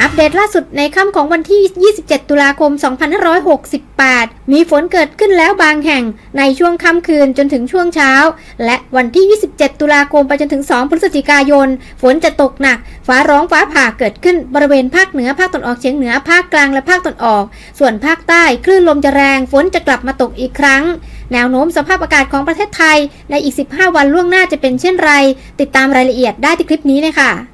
อัปเดตล่าสุดในค่ำของวันที่ 27 ตุลาคม 2568 มีฝนเกิดขึ้นแล้วบางแห่งในช่วงค่ำคืนจนถึงช่วงเช้า และวันที่ 27 ตุลาคมไปจนถึง 2 พฤศจิกายน ฝนจะตกหนัก ฟ้าร้องฟ้าผ่าเกิดขึ้นบริเวณภาคเหนือภาคตะวันออกเฉียงเหนือภาคกลางและภาคตะวันออก ส่วนภาคใต้คลื่นลมจะแรงฝนจะกลับมาตกอีกครั้ง แนวโน้มสภาพอากาศของประเทศไทย ในอีก 15 วันล่วงหน้าจะเป็นเช่นไร ติดตามรายละเอียดได้ที่คลิปนี้เลยค่ะ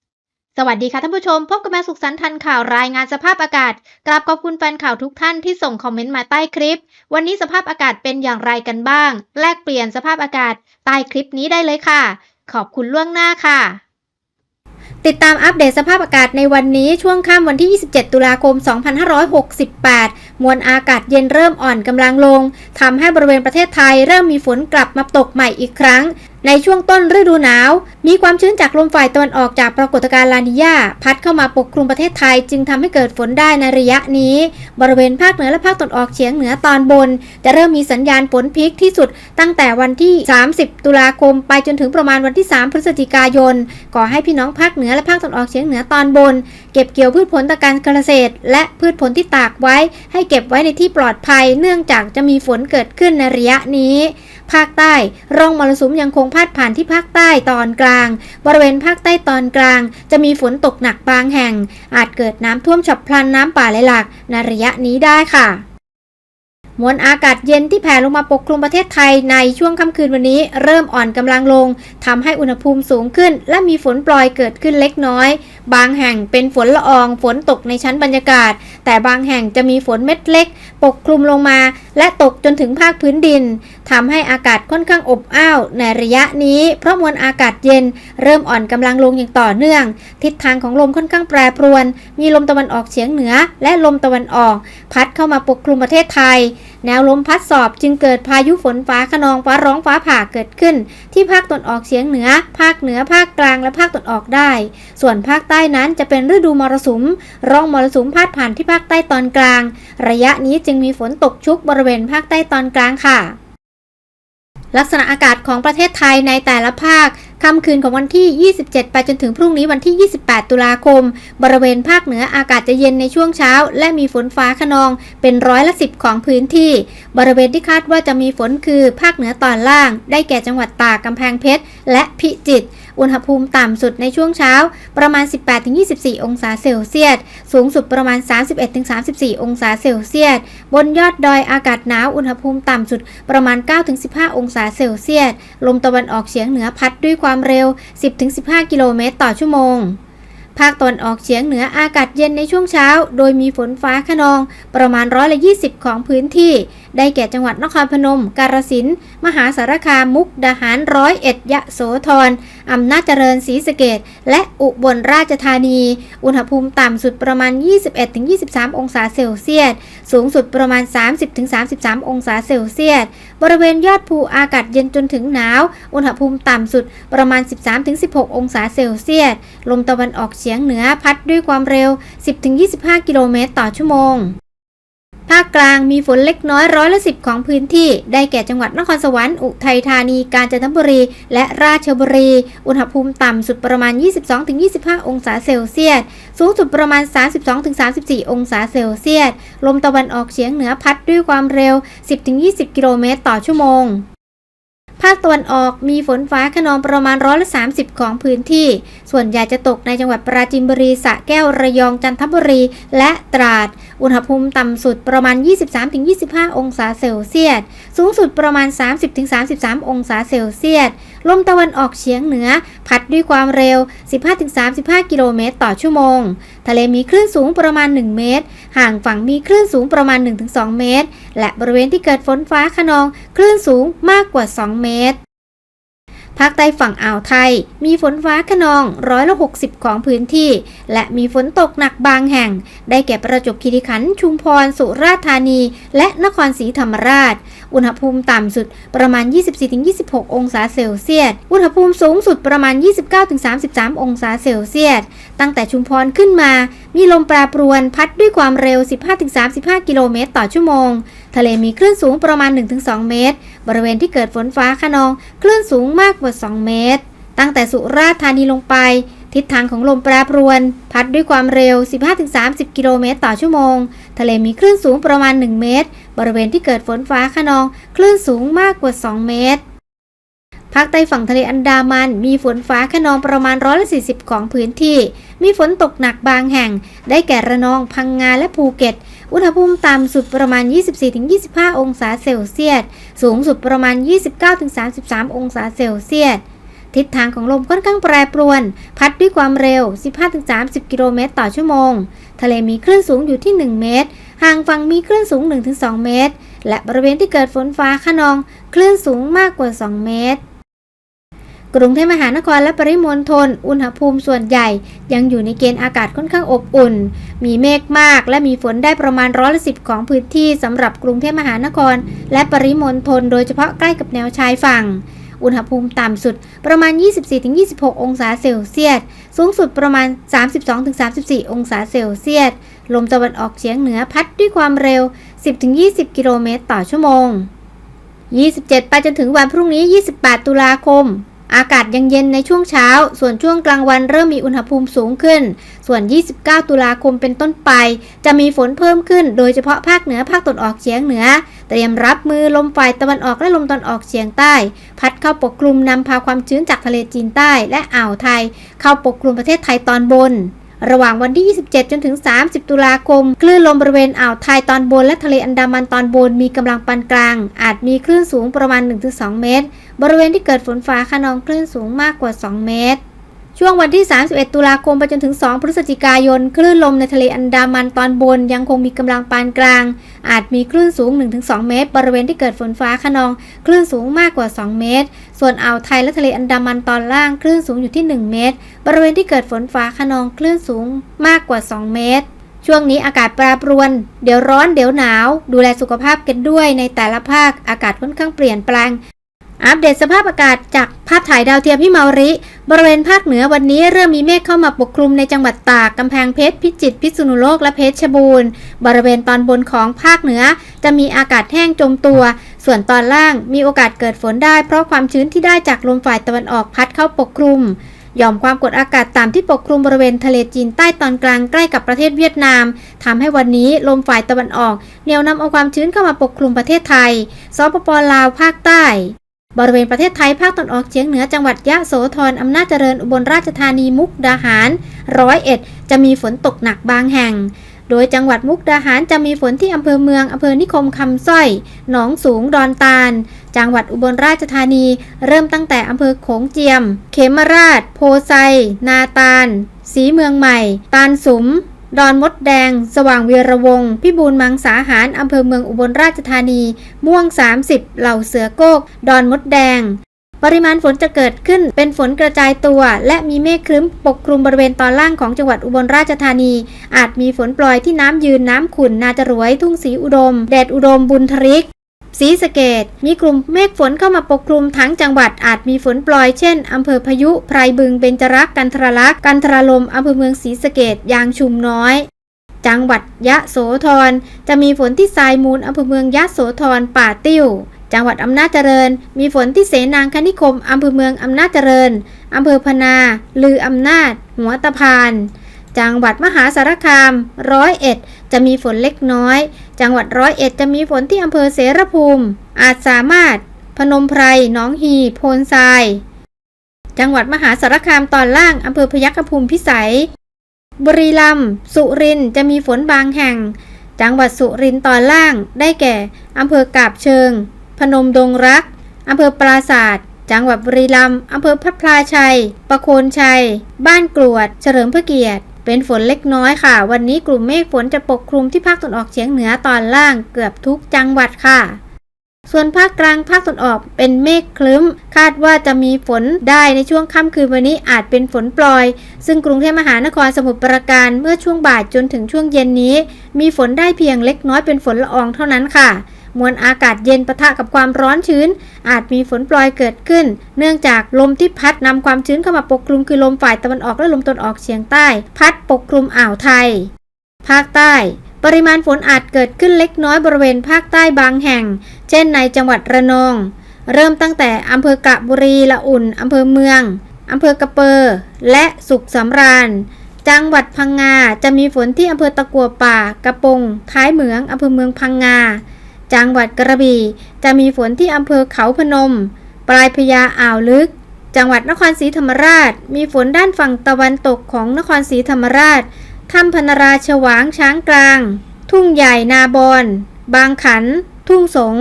สวัสดีค่ะท่านผู้ชม พบกับแม่สุขสันต์ทันข่าวรายงานสภาพอากาศ กราบขอบคุณแฟนข่าวทุกท่านที่ส่งคอมเมนต์มาใต้คลิป วันนี้สภาพอากาศเป็นอย่างไรกันบ้าง แลกเปลี่ยนสภาพอากาศใต้คลิปนี้ได้เลยค่ะ ขอบคุณล่วงหน้าค่ะ ติดตามอัปเดตสภาพอากาศในวันนี้ช่วงค่ำวันที่ 27 ตุลาคม 2568 มวลอากาศเย็นเริ่มอ่อนกำลังลงทำให้บริเวณประเทศไทยเริ่มมีฝนกลับมาตกใหม่อีกครั้ง ในช่วงต้นฤดูหนาว มีความชื้นจากลมฝ่ายตะวันออกจากปรากฏการณ์ลานิญาพัดเข้ามาปกคลุมประเทศไทยจึงทำให้เกิดฝนได้ในระยะนี้ บริเวณภาคเหนือและภาคตะวันออกเฉียงเหนือตอนบน จะเริ่มมีสัญญาณฝนพีคที่สุด ตั้งแต่วันที่ 30 ตุลาคม ไปจนถึงประมาณวันที่ 3 พฤศจิกายนขอให้พี่น้องภาคเหนือและภาคตะวันออกเฉียงเหนือตอนบน เก็บเกี่ยวพืชผลทางการเกษตร และพืชผลที่ตากไว้ให้เก็บไว้ในที่ปลอดภัย เนื่องจากจะมีฝนเกิดขึ้นในระยะนี้ ภาคใต้ร่องมรสุมยังคงพาดผ่านที่ภาคใต้ตอนกลาง บริเวณภาคใต้ตอนกลาง จะมีฝนตกหนักบางแห่ง อาจเกิดน้ำท่วมฉับพลันน้ำป่าไหลหลากในระยะนี้ได้ค่ะ มวลอากาศเย็นที่แผ่ลงมาปกคลุมประเทศไทยในช่วงค่ำคืนวันนี้ เริ่มอ่อนกำลังลงทำให้อุณหภูมิสูงขึ้น และมีฝนปล่อยเกิดขึ้นเล็กน้อย บางแห่งเป็นฝนละออง ฝนตกในชั้นบรรยากาศ แต่บางแห่งจะมีฝนเม็ดเล็ก ปกคลุมลงมา และตกจนถึงภาคพื้นดินทำให้อากาศค่อนข้างอบอ้าวในระยะนี้ เพราะมวลอากาศเย็น เริ่มอ่อนกำลังลงอย่างต่อเนื่อง ทิศทางของลมค่อนข้างแปรปรวน มีลมตะวันออกเฉียงเหนือ และลมตะวันออก พัดเข้ามาปกคลุมประเทศไทย แนวลมพัดสอบจึงเกิดพายุฝนฟ้าขนองฟ้าร้องฟ้าผ่าเกิดขึ้น ที่ภาคตะวันออกเฉียงเหนือ ภาคเหนือภาคกลางและภาคตะวันออกได้ ส่วนภาคใต้นั้นจะเป็นฤดูมรสุม ร่องมรสุมพาดผ่านที่ภาคใต้ตอนกลาง ระยะนี้จึงมีฝนตกชุกบริเวณภาคใต้ตอนกลางค่ะ ลักษณะอากาศของประเทศไทยในแต่ละภาค ค่ำคืนของวันที่ 27 ไปจนถึงพรุ่งนี้วันที่ 28 ตุลาคม บริเวณภาคเหนืออากาศจะเย็นในช่วงเช้า และมีฝนฟ้าขนองเป็นร้อยละสิบของพื้นที่ บริเวณที่คาดว่าจะมีฝนคือภาคเหนือตอนล่าง ได้แก่จังหวัดตากกำแพงเพชร และพิจิตร อุณหภูมิต่ำสุดในช่วงเช้าประมาณ 18-24 องศาเซลเซียส สูงสุดประมาณ 31-34 องศาเซลเซียส บนยอดดอยอากาศหนาว อุณหภูมิต่ำสุดประมาณ 9-15 องศาเซลเซียส ลมตะวันออกเฉียงเหนือพัดด้วยความเร็ว 10-15 กิโลเมตรต่อชั่วโมงภาคตะวันออกเฉียงเหนืออากาศเย็นในช่วงเช้า โดยมีฝนฟ้าขนอง ประมาณร้อยละ 20 ของพื้นที่ ได้แก่จังหวัดนครพนม กาฬสินธุ์มหาสารคามมุกดาหารร้อยเอ็ดยะโสธรอำนาจเจริญศรีสะเกดและอุบลราชธานี อุณหภูมิต่ำสุดประมาณ 21-23 องศาเซลเซียส สูงสุดประมาณ 30-33 องศาเซลเซียส บริเวณยอดภูอากาศเย็นจนถึงหนาว อุณหภูมิต่ำสุดประมาณ 13-16 องศาเซลเซียส ลมตะวันออกเฉียงเหนือพัดด้วยความเร็ว 10-25 กิโลเมตรต่อชั่วโมง ภาคกลางมีฝนเล็กน้อยร้อยละสิบของพื้นที่ ได้แก่จังหวัดนครสวรรค์ อุทัยธานี กาญจนบุรี และราชบุรี อุณหภูมิต่ำสุดประมาณ 22-25 องศาเซลเซียส สูงสุดประมาณ 32-34 องศาเซลเซียส ลมตะวันออกเฉียงเหนือพัดด้วยความเร็ว 10-20 กิโลเมตรต่อชั่วโมง ภาคตะวันออกมีฝนฟ้าขนองประมาณร้อยละสาของพื้นที่ ส่วนใหญ่จะตกในจังหวัดปราจีนบุรีสระแก้วระยองจันทบุรีและตราด อุณหภูมิต่ำสุดประมาณ 23-25 องศาเซลเซียส สูงสุดประมาณ 30-33 องศาเซลเซียส ลมตะวันออกเฉียงเหนือ พัดด้วยความเร็ว 15-35 กิโลเมตรต่อชั่วโมง ทะเลมีคลื่นสูงประมาณ 1 เมตร ห่างฝั่งมีคลื่นสูงประมาณ 1-2 เมตร และบริเวณที่เกิดฝนฟ้าขนอง คลื่นสูงมากกว่า 2 เมตรภาคใต้ฝั่งอ่าวไทย มีฝนฟ้าขนองร้อยละ60 ของพื้นที่ และมีฝนตกหนักบางแห่ง ได้แก่ประจวบคีรีขันธ์ชุมพร สุราษฎร์ธานี และนครศรีธรรมราช อุณหภูมิต่ำสุดประมาณ 24-26 องศาเซลเซียส อุณหภูมิสูงสุดประมาณ 29-33 องศาเซลเซียส ตั้งแต่ชุมพรขึ้นมา มีลมแปรปรวนพัดด้วยความเร็ว 15-35 กิโลเมตรต่อชั่วโมง ทะเลมีคลื่นสูงประมาณ 1-2 เมตร บริเวณที่เกิดฝนฟ้าขนอง คลื่นสูงมากกว่า 2 เมตร ตั้งแต่สุราษฎร์ธานีลงไป ทิศทางของลมแปรปรวน พัดด้วยความเร็ว 15-30 กิโลเมตรต่อชั่วโมง ทะเลมีคลื่นสูงประมาณ 1 เมตร บริเวณที่เกิดฝนฟ้าขนอง คลื่นสูงมากกว่า 2 เมตร ภาคใต้ฝั่งทะเลอันดามัน มีฝนฟ้าขนองประมาณร้อยละ40 ของพื้นที่ มีฝนตกหนักบางแห่ง ได้แก่ระนอง พังงา และภูเก็ต อุณหภูมิต่ำสุดประมาณ 24-25 องศาเซลเซียส สูงสุดประมาณ 29-33 องศาเซลเซียส ทิศทางของลมค่อนข้างแปรปรวน พัดด้วยความเร็ว 15-30 กิโลเมตรต่อชั่วโมง ทะเลมีคลื่นสูงอยู่ที่ 1 เมตร ห่างฝั่งมีคลื่นสูง 1-2 เมตร และบริเวณที่เกิดฝนฟ้าขนอง คลื่นสูงมากกว่า 2 เมตร กรุงเทพมหานครและปริมณฑล อุณหภูมิส่วนใหญ่ ยังอยู่ในเกณฑ์อากาศค่อนข้างอบอุ่น มีเมฆมากและมีฝนได้ประมาณร้อยละสิบของพื้นที่สำหรับกรุงเทพมหานคร และปริมณฑลโดยเฉพาะใกล้กับแนวชายฝั่ง อุณหภูมิต่ำสุดประมาณ 24-26 องศาเซลเซียส สูงสุดประมาณ 32-34 องศาเซลเซียส ลมตะวันออกเฉียงเหนือพัดด้วยความเร็ว 10-20 กิโลเมตรต่อชั่วโมง 27 ไปจนถึงวันพรุ่งนี้ 28 ตุลาคม อากาศยังเย็นในช่วงเช้า ส่วนช่วงกลางวันเริ่มมีอุณหภูมิสูงขึ้น ส่วน 29 ตุลาคมเป็นต้นไป จะมีฝนเพิ่มขึ้น โดยเฉพาะภาคเหนือภาคตะวันออกเฉียงเหนือ เตรียมรับมือลมฝ่ายตะวันออกและลมตะวันออกเฉียงใต้ พัดเข้าปกคลุมนำพาความชื้นจากทะเลจีนใต้และอ่าวไทย เข้าปกคลุมประเทศไทยตอนบน ระหว่างวันที่ 27 จนถึง 30 ตุลาคม คลื่นลมบริเวณอ่าวไทยตอนบนและทะเลอันดามันตอนบนมีกำลังปานกลาง อาจมีคลื่นสูงประมาณ 1-2 เมตร บริเวณที่เกิดฝนฟ้าคะนองคลื่นสูงมากกว่า 2 เมตร ช่วงวันที่ 31 ตุลาคมไปจนถึง 2 พฤศจิกายน คลื่นลมในทะเลอันดามันตอนบนยังคงมีกำลังปานกลาง อาจมีคลื่นสูง 1-2 เมตร บริเวณที่เกิดฝนฟ้าขนอง คลื่นสูงมากกว่า 2 เมตร ส่วนอ่าวไทยและทะเลอันดามันตอนล่าง คลื่นสูงอยู่ที่ 1 เมตร บริเวณที่เกิดฝนฟ้าขนอง คลื่นสูงมากกว่า 2 เมตรช่วงนี้อากาศแปรปรวน เดี๋ยวร้อนเดี๋ยวหนาว ดูแลสุขภาพกันด้วยในแต่ละภาคอากาศค่อนข้างเปลี่ยนแปลง อัปเดตสภาพอากาศจากภาพถ่ายดาวเทียมพี่เมาริ บริเวณภาคเหนือวันนี้เริ่มมีเมฆเข้ามาปกคลุมในจังหวัดตาก กำแพงเพชร พิจิตร พิษณุโลก และเพชรบูรณ์ บริเวณตอนบนของภาคเหนือ จะมีอากาศแห้งจมตัว ส่วนตอนล่างมีโอกาสเกิดฝนได้ เพราะความชื้นที่ได้จากลมฝ่ายตะวันออกพัดเข้าปกคลุมย่อมความกดอากาศต่ำที่ปกคลุมบริเวณทะเลจีนใต้ตอนกลางใกล้กับประเทศเวียดนามทำให้วันนี้ลมฝ่ายตะวันออกเหนี่ยวนำเอาความชื้นเข้ามาปกคลุมประเทศไทยสปปลาวภาคใต้ บริเวณประเทศไทยภาคตะวันออกเฉียงเหนือจังหวัดยะโสธรอำนาจเจริญอุบลราชธานีมุกดาหารร้อยเอ็ดจะมีฝนตกหนักบางแห่ง โดยจังหวัดมุกดาหารจะมีฝนที่อำเภอเมืองอำเภอนิคมคำสร้อย หนองสูงดอนตาล จังหวัดอุบลราชธานี เริ่มตั้งแต่อำเภอโขงเจียม เขมราช โพไซ นาตาล สีเมืองใหม่ ตาลสุม ดอนมดแดง สว่างเวียระวงศ์พิบูลมังสาหารอำเภอเมืองอุบลราชธานี ม่วง 30 เหล่าเสือโกก ดอนมดแดง ปริมาณฝนจะเกิดขึ้นเป็นฝนกระจายตัว และมีเมฆครึ้มปกคลุมบริเวณตอนล่างของจังหวัดอุบลราชธานี อาจมีฝนปล่อยที่น้ำยืนน้ำขุ่นนาจรวย ทุ่งสีอุดม แดดอุดมบุญทริก ศรีสะเกดมีกลุ่มเมฆฝนเข้ามาปกคลุมทั้งจังหวัดอาจมีฝนปล่อยเช่นอำเภอพายุไพรบึงเบญจรักกันทรลักษ์กันทรลมอำเภอเมืองศรีสะเกดยางชุมน้อย จังหวัดยะโสธรจะมีฝนที่ทรายมูลอำเภอเมืองยะโสธรป่าติ้วจังหวัดอำนาจเจริญ มีฝนที่เสนางคณิคมอำเภอเมืองอำนาจเจริญอำเภอพนา ลืออำนาจ หัวตะพาน จังหวัดมหาสารคามร้อยเอ็ดจะมีฝนเล็กน้อย จังหวัดร้อยเอ็ดจะมีฝนที่อำเภอเสรภูมิ อาจสามารถ พนมไพรหนองฮีโพนทราย จังหวัดมหาสารคามตอนล่างอำเภอพยัคฆภูมิพิสัย บุรีรัมย์สุรินทร์จะมีฝนบางแห่ง จังหวัดสุรินทร์ตอนล่างได้แก่อำเภอกาบเชิง พนมดงรักอำเภอปราศาสตร์จังหวัดบุรีรัมย์อำเภอพัพลาชัย ประโคนชัย บ้านกรวด เฉลิมพระเกียรติ เป็นฝนเล็กน้อยค่ะ วันนี้กลุ่มเมฆฝนจะปกคลุมที่ภาคตะวันออกเฉียงเหนือตอนล่างเกือบทุกจังหวัดค่ะ ส่วนภาคกลางภาคตะวันออกเป็นเมฆคลึ้ม คาดว่าจะมีฝนได้ในช่วงค่ำคืนวันนี้อาจเป็นฝนปลอย ซึ่งกรุงเทพมหานครสมุทรปราการเมื่อช่วงบ่ายจนถึงช่วงเย็นนี้ มีฝนได้เพียงเล็กน้อยเป็นฝนละอองเท่านั้นค่ะ มวลอากาศเย็นปะทะกับความร้อนชื้น อาจมีฝนปลอยเกิดขึ้น เนื่องจากลมที่พัดนำความชื้นเข้ามาปกคลุมคือลมฝ่ายตะวันออกและลมตะวันออกเฉียงใต้ พัดปกคลุมอ่าวไทย ภาคใต้ ปริมาณฝนอาจเกิดขึ้นเล็กน้อยบริเวณภาคใต้บางแห่ง เช่นในจังหวัดระนอง เริ่มตั้งแต่อำเภอกระบุรีละอุ่นอำเภอเมืองอำเภอกระเปอร์และสุขสำราญจังหวัดพังงาจะมีฝนที่อำเภอตะกัวป่ากระปงท้ายเหมืองอำเภอเมืองพังงา จังหวัดกระบี่ จะมีฝนที่อำเภอเขาพนม ปลายพญาอ่าวลึก จังหวัดนครศรีธรรมราช มีฝนด้านฝั่งตะวันตกของนครศรีธรรมราชถ้ำพนราชวางช้างกลาง ทุ่งใหญ่นาบอน บางขัน ทุ่งสง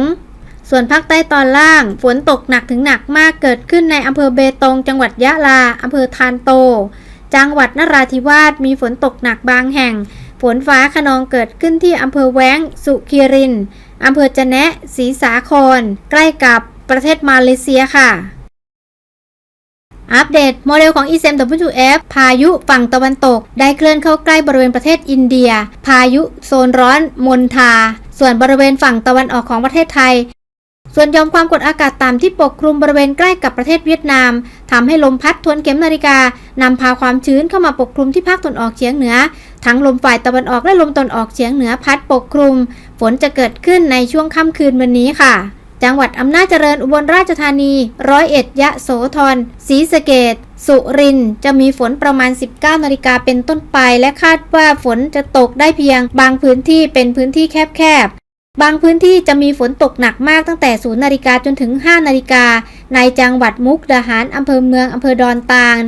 ส่วนภาคใต้ตอนล่าง ฝนตกหนักถึงหนักมากเกิดขึ้นในอำเภอเบตง จังหวัดยะลาอำเภอทานโต จังหวัดนราธิวาสมีฝนตกหนักบางแห่ง ฝนฟ้าขนองเกิดขึ้นที่อำเภอแว้ง สุขีริน อำเภอจะแนะศรีสาคร ใกล้กับประเทศมาเลเซียค่ะ อัปเดต โมเดลของ e s m W2F พายุฝั่งตะวันตก ได้เคลื่อนเข้าใกล้บริเวณประเทศอินเดีย พายุโซนร้อนมนทา ส่วนบริเวณฝั่งตะวันออกของประเทศไทย ส่วนยอมความกดอากาศต่ำที่ปกคลุมบริเวณใกล้กับประเทศเวียดนามทำให้ลมพัดทวนเข็มนาฬิกานำพาความชื้นเข้ามาปกคลุมที่ภาคตะวันออกเฉียงเหนือ ทั้งลมฝ่ายตะวันออกและลมตะวันออกเฉียงเหนือพัดปกคลุม ฝนจะเกิดขึ้นในช่วงค่ำคืนวันนี้ค่ะ จังหวัดอำนาจเจริญอุบลราชธานี ร้อยเอ็ดยะโสธรศรีสะเกดสุรินจะมีฝนประมาณ 19นาฬิกาเป็นต้นไป และคาดว่าฝนจะตกได้เพียง บางพื้นที่เป็นพื้นที่แคบๆ บางพื้นที่จะมีฝนตกหนักมากตั้งแต่0นาฬิกาจนถึง 5นาฬิกาในจังหวัดมุกดาหารอำเภอเมืองอำเภอดอนตาล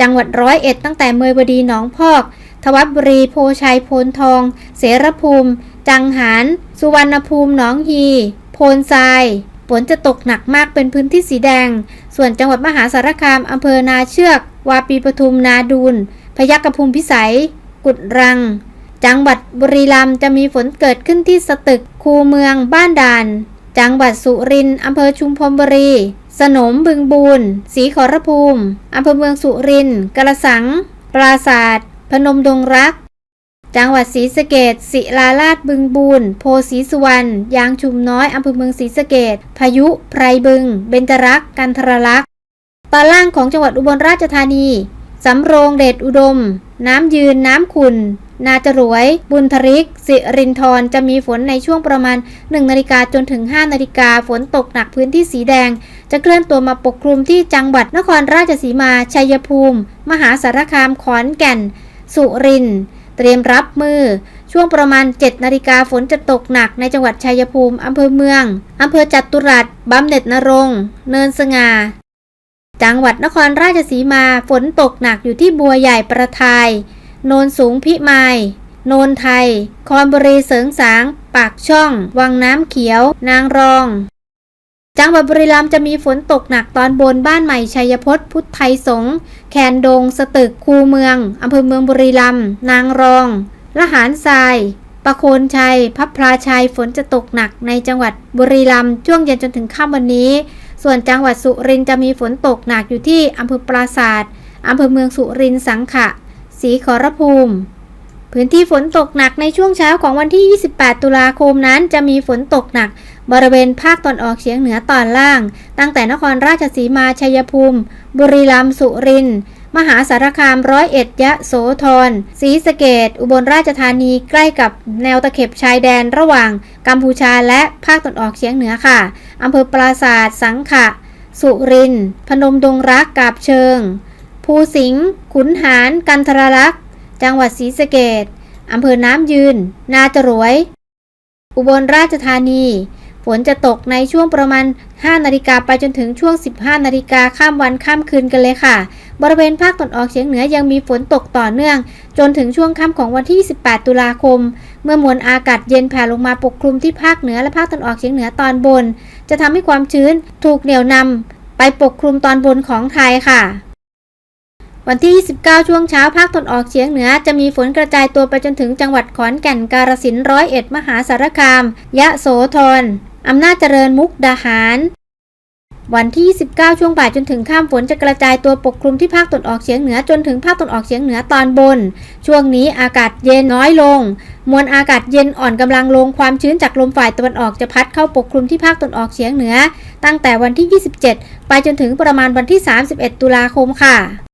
จังหวัดร้อยเอ็ดตั้งแต่เมยวดีหนองพอก ทวับุรี โพชัย โพนทอง เสรภูมิ จังหาร สุวรรณภูมิหนองฮี โพนทรายฝนจะตกหนักมากเป็นพื้นที่สีแดง ส่วนจังหวัดมหาสารคามอำเภอนาเชือก วาปีปทุมนาดูน พยัคฆภูมิพิสัย กุดรัง จังหวัดบุรีรัมย์จะมีฝนเกิดขึ้นที่สตึก คูเมือง บ้านด่าน จังหวัดสุรินทร์อำเภอชุมพรบุรี สนมบึงบูนศรีขอรภูมิอำเภอเมืองสุรินทร์กระสัง ปราศาสตร์ พนมดงรัก จังหวัดศรีสะเกดศิลาลาดบึงบูนโพศรีสุวรรณ ยางชุมน้อย อำเภอเมืองศรีสะเกดพายุ ไพรบึง เบญจรักษ์กันทรลักษณ์ตอนล่างของจังหวัดอุบลราชธานี สำโรงเดชอุดม น้ำยืน น้ำขุนนาจรวย บุญทริก สิรินทรจะมีฝนในช่วงประมาณ 1นาฬิกาจนถึง 5นาฬิกาฝนตกหนักพื้นที่สีแดง จะเคลื่อนตัวมาปกคลุมที่จังหวัดนครราชสีมา ชัยภูมิ มหาสารคาม ขอนแก่น สุรินเตรียมรับมือ ช่วงประมาณ 7 นาฬิกาฝนจะตกหนักในจังหวัดชัยภูมิ อำเภอเมือง อำเภอจัตุรัสบำเหน็จนรงเนินสง่าจังหวัดนครราชสีมาฝนตกหนักอยู่ที่บัวใหญ่ประทาย โนนสูงพิมายโนนไทย คอนบุรีเสริงสาง ปากช่อง วังน้ำเขียว นางรอง จังหวัดบุรีรัมย์จะมีฝนตกหนักตอนบนบ้านใหม่ชัยพจน์พุทธไทยสงฆ์แคนดง สตึก คูเมืองอำเภอเมืองบุรีรัมย์นางรอง ละหารทรายประโคนชัย พับพลาชัยฝนจะตกหนักในจังหวัดบุรีรัมย์ช่วงเย็นจนถึงค่ำวันนี้ ส่วนจังหวัดสุรินทร์จะมีฝนตกหนักอยู่ที่อำเภอปราศาสตร์อำเภอเมืองสุรินทร์สังขะศรีขอรภูมิพื้นที่ฝนตกหนักในช่วงเช้าของวันที่ 28 ตุลาคมนั้นจะมีฝนตกหนัก บริเวณภาคตอนออกเฉียงเหนือตอนล่าง ตั้งแต่นครราชสีมาชัยภูมิ บุรีรัมย์สุรินทร์มหาสารคามร้อยเอ็ดยะโสธรศรีสะเกดอุบลราชธานีใกล้กับแนวตะเข็บชายแดนระหว่างกัมพูชาและภาคตอนออกเฉียงเหนือค่ะอำเภอปราศาสตร์สังขะ สุรินทร์พนมดงรักกาบเชิง ภูสิงห์ขุนหารกันทรลักษ์จังหวัดศรีสะเกดอำเภอน้ำยืน นาจรวย อุบลราชธานี นจะตกในช่วงประมาณ 5 นาฬิกาไปจนถึงช่วง 15 นาฬิกาข้ามวันข้ามคืนกันเลยค่ะ บริเวณภาคตะวันออกเฉียงเหนือยังมีฝนตกต่อเนื่อง จนถึงช่วงค่ำของวันที่28ตุลาคม เมื่อมวลอากาศเย็นแผ่ลงมาปกคลุมที่ภาคเหนือและภาคตะวันออกเฉียงเหนือตอนบน จะทำให้ความชื้นถูกเหนี่ยวนำไปปกคลุมตอนบนของไทยค่ะวันที่ 29 ช่วงเช้าภาคตะวันออกเฉียงเหนือ จะมีฝนกระจายตัวไปจนถึงจังหวัดขอนแก่น กาฬสินธุ์ร้อยเอ็ด มหาสารคาม ยะโสธร อำนาจเจริญมุกดาหาร วันที่ 29 ช่วงบ่ายจนถึงค่ำฝนจะกระจายตัวปกคลุมที่ภาคตะวันออกเฉียงเหนือจนถึงภาคตะวันออกเฉียงเหนือตอนบน ช่วงนี้อากาศเย็นน้อยลง มวลอากาศเย็นอ่อนกำลังลงความชื้นจากลมฝ่ายตะวันออกจะพัดเข้าปกคลุมที่ภาคตะวันออกเฉียงเหนือ ตั้งแต่วันที่ 27 ไปจนถึงประมาณวันที่ 31 ตุลาคมค่ะ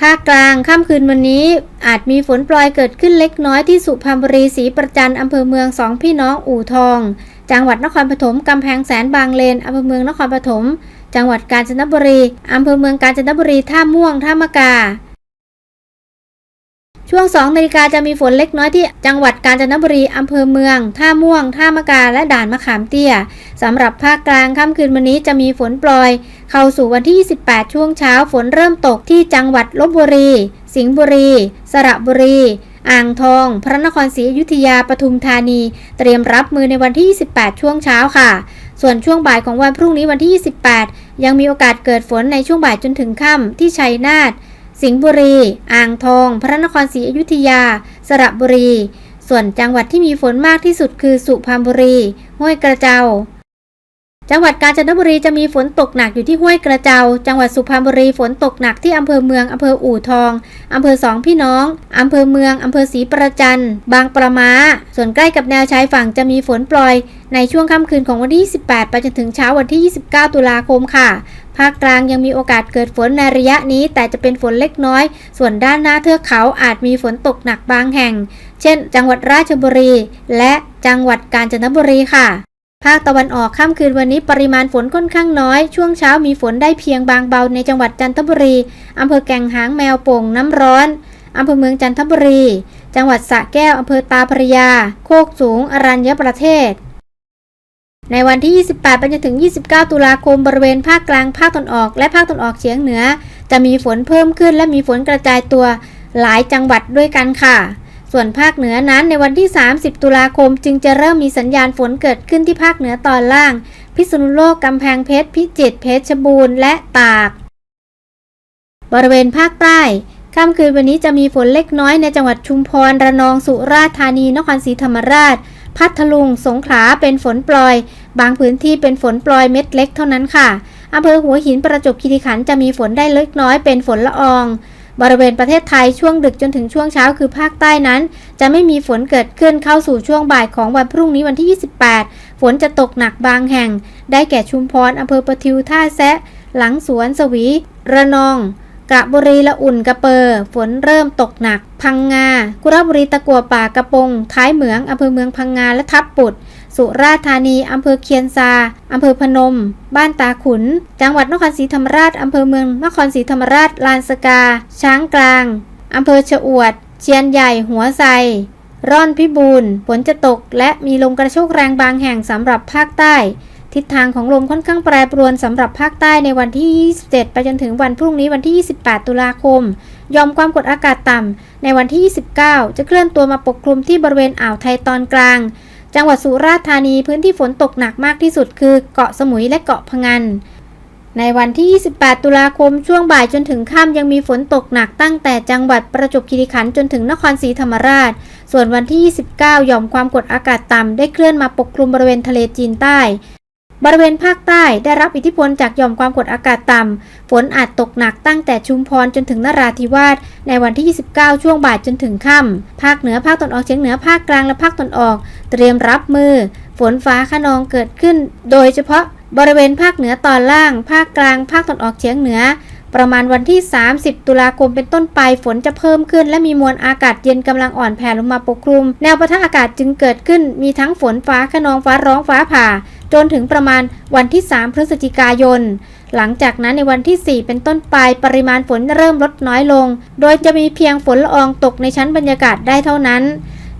ภาคกลางค่ำคืนวันนี้อาจมีฝนปลอยเกิดขึ้นเล็กน้อยที่สุพรรณบุรีศรีประจันอำเภอเมืองสองพี่น้องอู่ทอง จังหวัดนครปฐมกำแพงแสนบางเลนอำเภอเมืองนครปฐม จังหวัดกาญจนบุรีอำเภอเมืองกาญจนบุรีท่าม่วงท่ามะกา ช่วง 2 นาฬิกาจะมีฝนเล็กน้อยที่จังหวัดกาญจนบุรีอำเภอเมือง ท่าม่วง ท่ามะกา และด่านมะขามเตี้ย สำหรับภาคกลางค่ำคืนวันนี้จะมีฝนปล่อย เข้าสู่วันที่ 28 ช่วงเช้าฝนเริ่มตกที่จังหวัดลบบุรี สิงห์บุรี สระบุรี อ่างทอง พระนครศรีอยุธยา ปทุมธานี เตรียมรับมือในวันที่ 28 ช่วงเช้าค่ะส่วนช่วงบ่ายของวันพรุ่งนี้วันที่ 28 ยังมีโอกาสเกิดฝนในช่วงบ่ายจนถึงค่ำที่ชัยนาท สิงห์บุรี อ่างทอง พระนครศรีอยุธยา สระบุรี ส่วนจังหวัดที่มีฝนมากที่สุดคือสุพรรณบุรี ห้วยกระเจ้า จังหวัดกาญจนบุรีจะมีฝนตกหนักอยู่ที่ห้วยกระเจา จังหวัดสุพรรณบุรีฝนตกหนักที่อำเภอเมืองอำเภออู่ทองอำเภอสองพี่น้องอำเภอเมืองอำเภอศรีประจัน บางประมา ส่วนใกล้กับแนวชายฝั่งจะมีฝนปล่อย ในช่วงค่ำคืนของวันที่28ไปจนถึงเช้าวันที่ 29 ตุลาคมค่ะ ภาคกลางยังมีโอกาสเกิดฝนในระยะนี้ แต่จะเป็นฝนเล็กน้อย ส่วนด้านหน้าเทือกเขาอาจมีฝนตกหนักบางแห่ง เช่น จังหวัดราชบุรี และจังหวัดกาญจนบุรีค่ะ ภาคตะวันออกค่ำคืนวันนี้ปริมาณฝนค่อนข้างน้อย ช่วงเช้ามีฝนได้เพียงบางเบาในจังหวัดจันทบุรี อำเภอแก่งหางแมวโป่งน้ำร้อน อำเภอเมืองจันทบุรี จังหวัดสระแก้ว อำเภอตาพระยา โคกสูง อรัญญประเทศ ในวันที่ 28 ไปจนถึง 29 ตุลาคมบริเวณภาคกลาง ภาคตะวันออก และภาคตะวันออกเฉียงเหนือ จะมีฝนเพิ่มขึ้นและมีฝนกระจายตัวหลายจังหวัดด้วยกันค่ะ ส่วนภาคเหนือนั้นในวันที่ 30 ตุลาคมจึงจะเริ่มมีสัญญาณฝนเกิดขึ้นที่ภาคเหนือตอนล่าง พิษณุโลก กำแพงเพชร พิจิตร เพชรบูรณ์ และตาก บริเวณภาคใต้ค่ำคืนวันนี้จะมีฝนเล็กน้อยในจังหวัดชุมพร ระนอง สุราษฎร์ธานี นครศรีธรรมราช พัทลุง สงขลา เป็นฝนปลอย บางพื้นที่เป็นฝนปลอยเม็ดเล็กเท่านั้นค่ะอำเภอหัวหินประจวบคีรีขันธ์จะมีฝนได้เล็กน้อยเป็นฝนละออง บริเวณประเทศไทยช่วงดึกจนถึงช่วงเช้าคือภาคใต้นั้น จะไม่มีฝนเกิดขึ้นเข้าสู่ช่วงบ่ายของวันพรุ่งนี้วันที่ 28 ฝนจะตกหนักบางแห่ง ได้แก่ชุมพรอำเภอประทิวท่าแซะ หลังสวนสวี ระนองกระบุรีละอุ่นกระเปอฝนเริ่มตกหนัก พังงา กุระบุรีตะกัวป่ากระปง ท้ายเหมืองอำเภอเมืองพังงาและทับปุด สุราษฎร์ธานี อำเภอเคียนซา อำเภอพนม บ้านตาขุน จังหวัดนครศรีธรรมราช อำเภอเมืองนครศรีธรรมราช ลานสกา ช้างกลาง อำเภอชะอวด เชียนใหญ่ หัวไซร่อนพิบูลฝนจะตก และมีลมกระโชกแรงบางแห่งสำหรับภาคใต้ ทิศทางของลมค่อนข้างแปรปรวนสำหรับภาคใต้ในวันที่ 27 ไปจนถึงวันพรุ่งนี้วันที่ 28 ตุลาคมยอมความกดอากาศต่ำในวันที่ 29 จะเคลื่อนตัวมาปกคลุมที่บริเวณอ่าวไทยตอนกลาง จังหวัดสุราษฎร์ธานีพื้นที่ฝนตกหนักมากที่สุดคือเกาะสมุยและเกาะพะงัน ในวันที่ 28 ตุลาคมช่วงบ่ายจนถึงค่ำยังมีฝนตกหนักตั้งแต่จังหวัดประจวบคีรีขันธ์จนถึงนครศรีธรรมราช ส่วนวันที่ 29 หย่อมความกดอากาศต่ำได้เคลื่อนมาปกคลุมบริเวณทะเลจีนใต้ บริเวณภาคใต้ได้รับอิทธิพลจากหย่อมความกดอากาศต่ำ ฝนอาจตกหนักตั้งแต่ชุมพรจนถึงนราธิวาสในวันที่ 29 ช่วงบ่ายจนถึงค่ำภาคเหนือภาคตะวันออกเฉียงเหนือภาคกลางและภาคตะวันออก เตรียมรับมือ ฝนฟ้าขนองเกิดขึ้น โดยเฉพาะบริเวณภาคเหนือตอนล่าง ภาคกลาง ภาคตะวันออกเฉียงเหนือ ประมาณวันที่ 30 ตุลาคมเป็นต้นไปฝนจะเพิ่มขึ้น และมีมวลอากาศเย็นกำลังอ่อนแผ่ลงมาปกคลุม แนวปะทะอากาศจึงเกิดขึ้น มีทั้งฝนฟ้าขนองฟ้าร้องฟ้าผ่า จนถึงประมาณวันที่ 3 พฤศจิกายน หลังจากนั้นในวันที่ 4 เป็นต้นไปปริมาณฝนเริ่มลดน้อยลง โดยจะมีเพียงฝนละอองตกในชั้นบรรยากาศได้เท่านั้น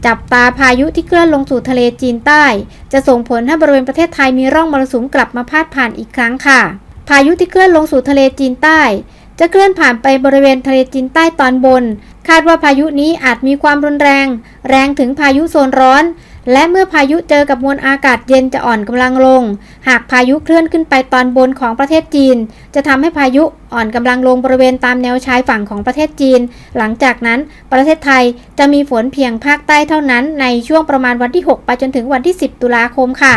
จับตาพายุที่เคลื่อนลงสู่ทะเลจีนใต้ จะส่งผลให้บริเวณประเทศไทยมีร่องมรสุมกลับมาพาดผ่านอีกครั้งค่ะ พายุที่เคลื่อนลงสู่ทะเลจีนใต้ จะเคลื่อนผ่านไปบริเวณทะเลจีนใต้ตอนบน คาดว่าพายุนี้อาจมีความรุนแรง แรงถึงพายุโซนร้อน และเมื่อพายุเจอกับมวลอากาศเย็นจะอ่อนกำลังลง หากพายุเคลื่อนขึ้นไปตอนบนของประเทศจีน จะทำให้พายุอ่อนกำลังลงบริเวณตามแนวชายฝั่งของประเทศจีน หลังจากนั้นประเทศไทยจะมีฝนเพียงภาคใต้เท่านั้น ในช่วงประมาณวันที่ 6 ไปจนถึงวันที่ 10 ตุลาคมค่ะ